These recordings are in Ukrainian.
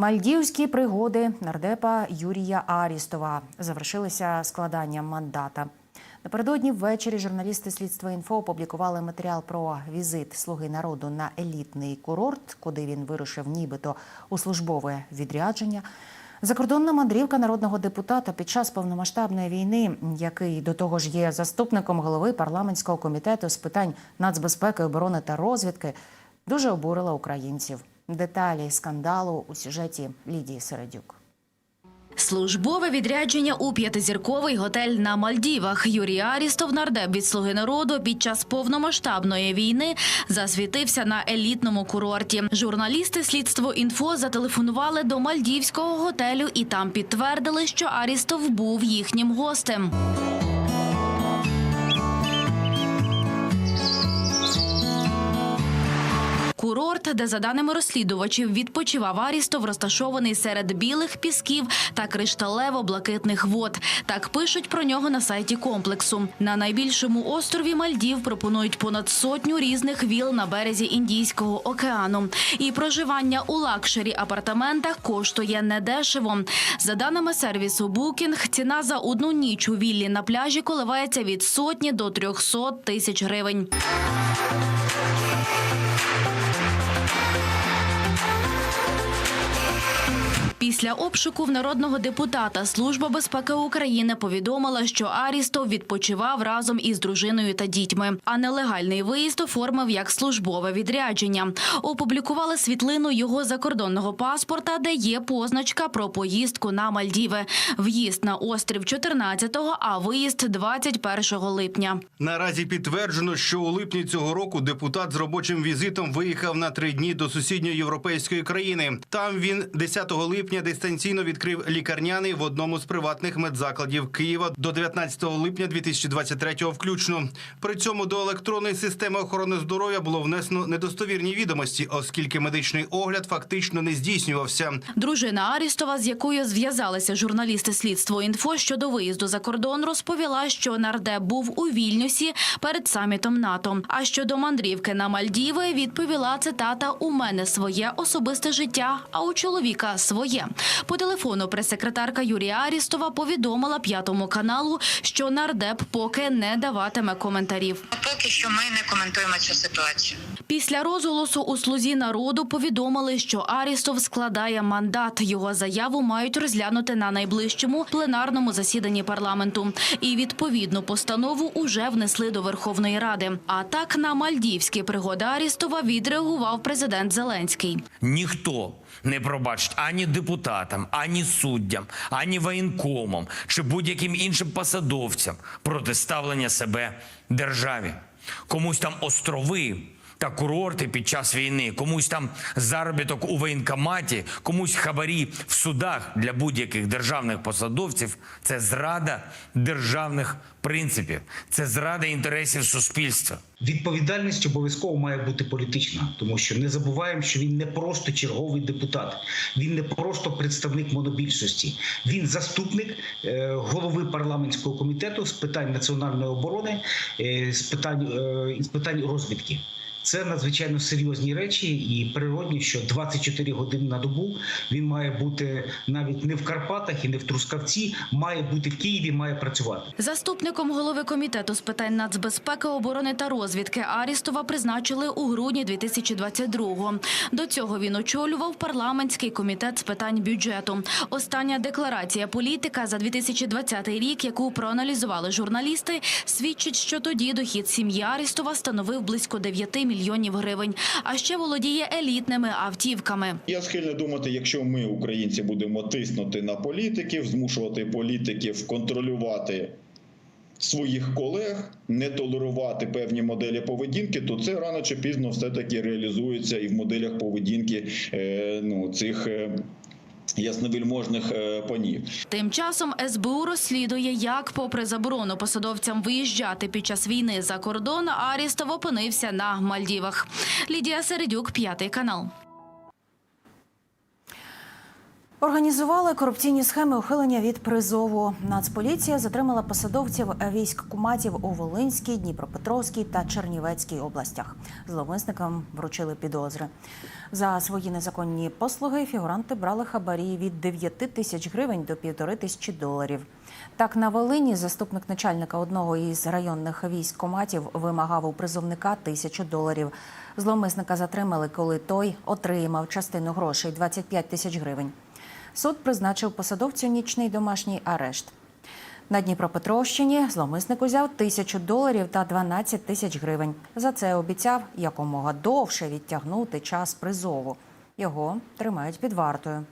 Мальдівські пригоди нардепа Юрія Арістова завершилися складанням мандата. Напередодні ввечері журналісти слідства інфо опублікували матеріал про візит слуги народу на елітний курорт, куди він вирушив нібито у службове відрядження. Закордонна мандрівка народного депутата під час повномасштабної війни, який до того ж є заступником голови парламентського комітету з питань нацбезпеки, оборони та розвідки, дуже обурила українців. Деталі скандалу у сюжеті Лідії Середюк. Службове відрядження у п'ятизірковий готель на Мальдівах. Юрій Арістов, нардеп від «Слуги народу» під час повномасштабної війни засвітився на елітному курорті. Журналісти слідство інфо зателефонували до мальдівського готелю і там підтвердили, що Арістов був їхнім гостем. Курорт, де за даними розслідувачів відпочивав Арістов, розташований серед білих пісків та кришталево-блакитних вод. Так пишуть про нього на сайті комплексу. На найбільшому острові Мальдів пропонують понад сотню різних віл на березі Індійського океану. І проживання у лакшері апартаментах коштує недешево. За даними сервісу Booking, ціна за одну ніч у віллі на пляжі коливається від сотні до 300 тисяч гривень. Після обшуку в народного депутата Служба безпеки України повідомила, що Арістов відпочивав разом із дружиною та дітьми, а нелегальний виїзд оформив як службове відрядження. Опублікували світлину його закордонного паспорта, де є позначка про поїздку на Мальдіви. В'їзд на острів 14-го, а виїзд 21 липня. Наразі підтверджено, що у липні цього року депутат з робочим візитом виїхав на три дні до сусідньої європейської країни. Там він 10 липня дистанційно відкрив лікарняний в одному з приватних медзакладів Києва до 19 липня 2023 включно. При цьому до електронної системи охорони здоров'я було внесено недостовірні відомості, оскільки медичний огляд фактично не здійснювався. Дружина Арістова, з якою зв'язалися журналісти слідство інфо щодо виїзду за кордон, розповіла, що нардеп був у Вільнюсі перед самітом НАТО. А щодо мандрівки на Мальдіви, відповіла цитата: У мене своє особисте життя, а у чоловіка своє. По телефону прес-секретарка Юрія Арістова повідомила п'ятому каналу, що нардеп поки не даватиме коментарів. Поки що ми не коментуємо цю ситуацію. Після розголосу у слузі народу повідомили, що Арістов складає мандат. Його заяву мають розглянути на найближчому пленарному засіданні парламенту. І відповідну постанову уже внесли до Верховної Ради. А так на мальдівські пригоди Арістова відреагував президент Зеленський. Ніхто не пробачить ані депутатам, ані суддям, ані воєнкомам чи будь-яким іншим посадовцям протиставлення себе державі. Комусь там острови та курорти під час війни, комусь там заробіток у воєнкоматі, комусь хабарі в судах для будь-яких державних посадовців це зрада державних принципів, це зрада інтересів суспільства. Відповідальність обов'язково має бути політична, тому що не забуваємо, що він не просто черговий депутат, він не просто представник монобільшості. Він заступник е, голови парламентського комітету з питань національної оборони, е, з питань е, з питань розвідки. Це надзвичайно серйозні речі, і природні, що 24 години на добу він має бути навіть не в Карпатах і не в Трускавці, має бути в Києві, має працювати. Заступником голови комітету з питань нацбезпеки, оборони та розвідки Арістова призначили у грудні 2022-го. До цього він очолював парламентський комітет з питань бюджету. Остання декларація політика за 2020 рік, яку проаналізували журналісти, свідчить, що тоді дохід сім'ї Арістова становив близько 9 мільйонів гривень. А ще володіє елітними автівками. Я схильний думати, якщо ми, українці, будемо тиснути на політиків, змушувати політиків контролювати своїх колег, не толерувати певні моделі поведінки, то це рано чи пізно все таки реалізується і в моделях поведінки е, ну, цих. Ясновельможних е, панів Тим часом СБУ розслідує, як, попри заборону посадовцям виїжджати під час війни за кордон, Арістов опинився на Мальдівах. Лідія Середюк, п'ятий канал. Організували корупційні схеми ухилення від призову. Нацполіція затримала посадовців військ куматів у Волинській, Дніпропетровській та Чернівецькій областях. Зловмисникам вручили підозри. За свої незаконні послуги фігуранти брали хабарі від 9 тисяч гривень до півтори тисячі доларів. Так, на Волині заступник начальника одного із районних військкоматів вимагав у призовника тисячу доларів. Зловмисника затримали, коли той отримав частину грошей 25 тисяч гривень. Суд призначив посадовцю нічний домашній арешт. На Дніпропетровщині зловмисник узяв тисячу доларів та 12 тисяч гривень. За це обіцяв якомога довше відтягнути час призову. Його тримають під вартою.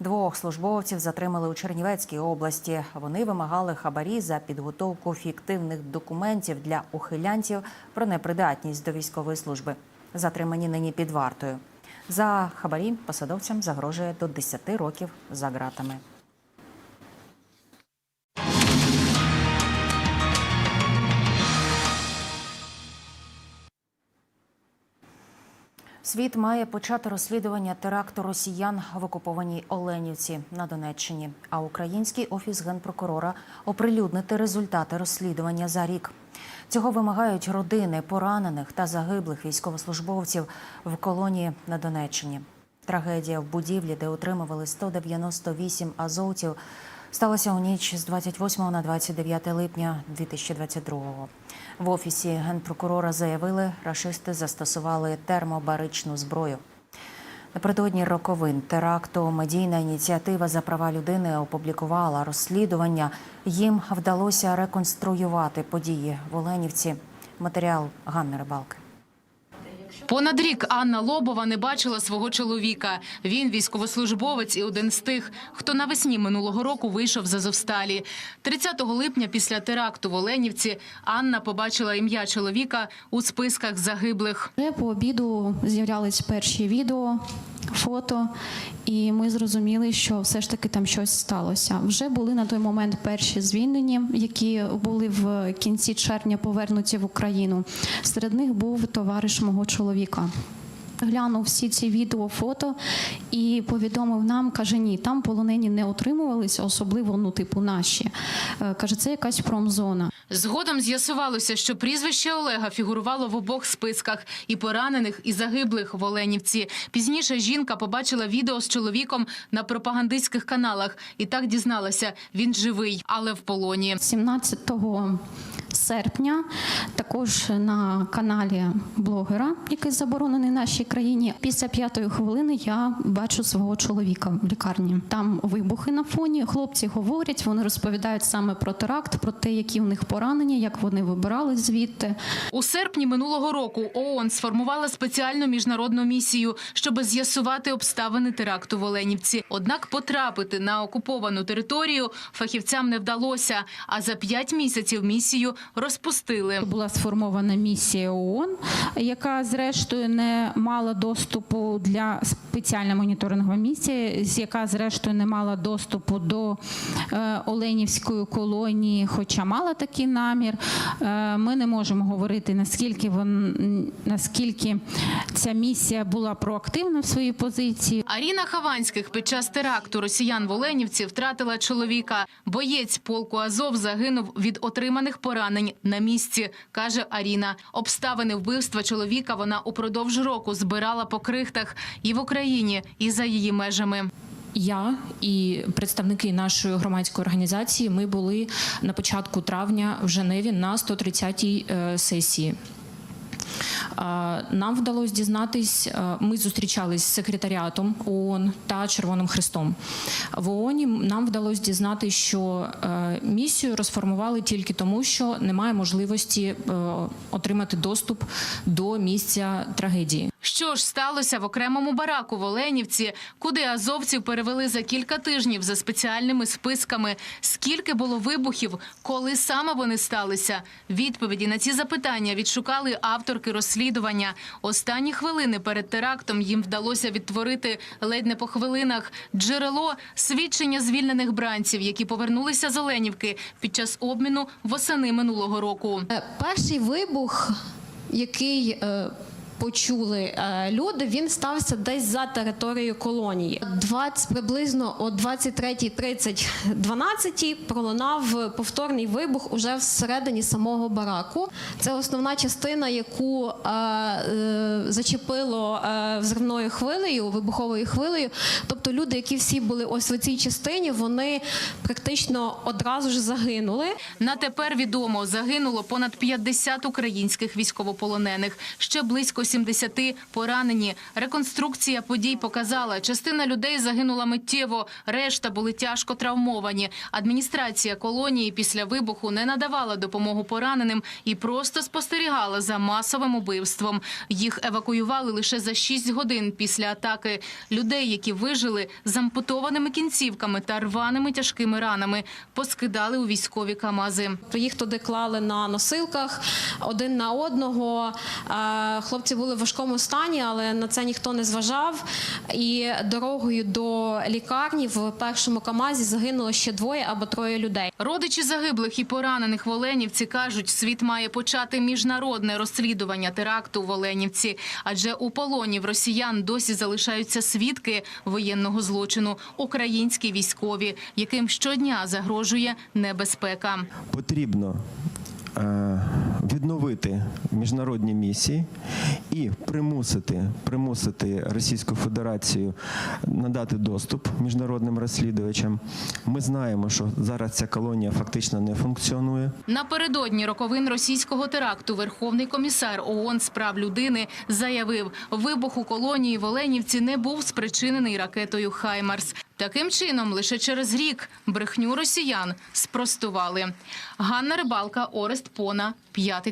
Двох службовців затримали у Чернівецькій області. Вони вимагали хабарі за підготовку фіктивних документів для ухилянців про непридатність до військової служби. Затримані нині під вартою. За хабарі посадовцям загрожує до 10 років за ґратами. Світ має почати розслідування теракту росіян в окупованій Оленівці на Донеччині. А український офіс генпрокурора оприлюднити результати розслідування за рік. Цього вимагають родини поранених та загиблих військовослужбовців в колонії на Донеччині. Трагедія в будівлі, де утримували 198 азовців, сталася у ніч з 28 на 29 липня 2022-го. В офісі генпрокурора заявили, рашисти застосували термобаричну зброю. Напередодні роковин теракту медійна ініціатива за права людини опублікувала розслідування. Їм вдалося реконструювати події в Оленівці. Матеріал Ганни Рибалки. Понад рік Анна Лобова не бачила свого чоловіка. Він військовослужбовець і один з тих, хто навесні минулого року вийшов з Азовсталі. 30 липня після теракту в Оленівці Анна побачила ім'я чоловіка у списках загиблих. По обіду з'являлись перші відео, фото, і ми зрозуміли, що все ж таки там щось сталося. Вже були на той момент перші звільнені, які були в кінці червня повернуті в Україну. Серед них був товариш мого чоловіка. Глянув всі ці відео, фото і повідомив нам, каже, ні, там полонені не отримувалися, особливо ну, типу, наші. Е, Каже, це якась промзона. Згодом з'ясувалося, що прізвище Олега фігурувало в обох списках і поранених, і загиблих в Оленівці. Пізніше жінка побачила відео з чоловіком на пропагандистських каналах і так дізналася, він живий, але в полоні. 17 серпня також на каналі блогера, який заборонений нашій країні. Після п'ятої хвилини я бачу свого чоловіка в лікарні. Там вибухи на фоні. Хлопці говорять, вони розповідають саме про теракт, про те, які в них поранення, як вони вибирались звідти. У серпні минулого року ООН сформувала спеціальну міжнародну місію, щоб з'ясувати обставини теракту в Оленівці. Однак потрапити на окуповану територію фахівцям не вдалося. А за п'ять місяців місію розпустили. Була сформована місія ООН, яка зрештою не мала доступу для спеціальна моніторингова місія, яка зрештою не мала доступу до е, Оленівської колонії, хоча мала такий намір. Е, ми не можемо говорити наскільки вон наскільки ця місія була проактивна в своїй позиції. Аріна Хаванських під час теракту росіян в Оленівці втратила чоловіка. Боєць полку Азов загинув від отриманих поранень на місці, каже Аріна. Обставини вбивства чоловіка вона упродовж року збирала по крихтах і в Україні, і за її межами. Я і представники нашої громадської організації ми були на початку травня в Женеві на 130-й е, сесії. Нам вдалося дізнатись, е, ми зустрічались з секретаріатом ООН та Червоним Хрестом. В ООН нам вдалося дізнати, що е, місію розформували тільки тому, що немає можливості отримати доступ до місця трагедії. Що ж сталося в окремому бараку в Оленівці, куди азовців перевели за кілька тижнів за спеціальними списками? Скільки було вибухів, коли саме вони сталися? Відповіді на ці запитання відшукали авторки розслідування. Останні хвилини перед терактом їм вдалося відтворити ледь не по хвилинах джерело свідчення звільнених бранців, які повернулися з Оленівки під час обміну восени минулого року. Е, Перший вибух, який е, почули е, люди, він стався десь за територією колонії. 20, приблизно о 23.30 12 пролунав повторний вибух уже всередині самого бараку. Це основна частина, яку е, е, зачепило е, взривною хвилею, вибуховою хвилею. Тобто люди, які всі були ось в цій частині, вони практично одразу ж загинули. На тепер відомо, загинуло понад 50 українських військовополонених, ще близько 70 поранені. Реконструкція подій показала, частина людей загинула миттєво, решта були тяжко травмовані. Адміністрація колонії після вибуху не надавала допомогу пораненим і просто спостерігала за масовим убивством. Їх евакуювали лише за 6 годин після атаки. Людей, які вижили з ампутованими кінцівками та рваними тяжкими ранами, поскидали у військові камази. Їх туди клали на носилках один на одного. Е, Хлопці були в важкому стані, але на це ніхто не зважав. І дорогою до лікарні в першому КАМАЗі загинуло ще двоє або троє людей. Родичі загиблих і поранених в Оленівці кажуть, світ має почати міжнародне розслідування теракту в Оленівці, адже у полоні в росіян досі залишаються свідки воєнного злочину, українські військові, яким щодня загрожує небезпека. потрібно е, відновити міжнародні місії і примусити, примусити Російську Федерацію надати доступ міжнародним розслідувачам. Ми знаємо, що зараз ця колонія фактично не функціонує. Напередодні роковин російського теракту Верховний комісар ООН з прав людини заявив, вибух у колонії в Оленівці не був спричинений ракетою «Хаймарс». Таким чином, лише через рік брехню росіян спростували. Ганна Рибалка, Орест Пона, п'ятий